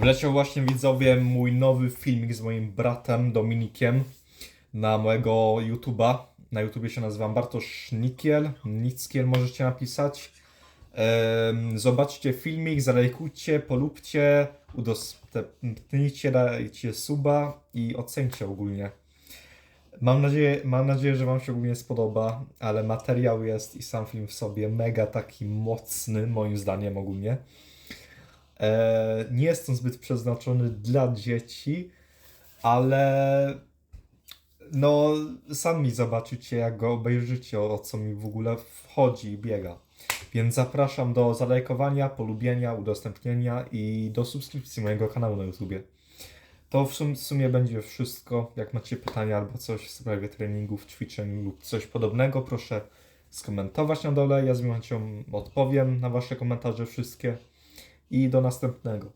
Wleciał właśnie widzowie mój nowy filmik z moim bratem Dominikiem na mojego YouTube'a. Na YouTubie się nazywam Bartosz Nikiel, Nickiel możecie napisać. Zobaczcie filmik, zalajkujcie, polubcie, udostępnijcie, dajcie suba i ocencie ogólnie. Mam nadzieję, mam nadzieję, że Wam się ogólnie spodoba, ale materiał jest i sam film w sobie mega taki mocny, moim zdaniem ogólnie. E, nie jest on zbyt przeznaczony dla dzieci, ale no sami zobaczycie, jak go obejrzycie, o co mi w ogóle wchodzi i biega. Więc zapraszam do zalajkowania, polubienia, udostępnienia i do subskrypcji mojego kanału na YouTubie. To w sum- w sumie będzie wszystko. Jak macie pytania albo coś w sprawie treningów, ćwiczeń lub coś podobnego, proszę skomentować na dole. Ja z miłością odpowiem na Wasze komentarze wszystkie. I do następnego.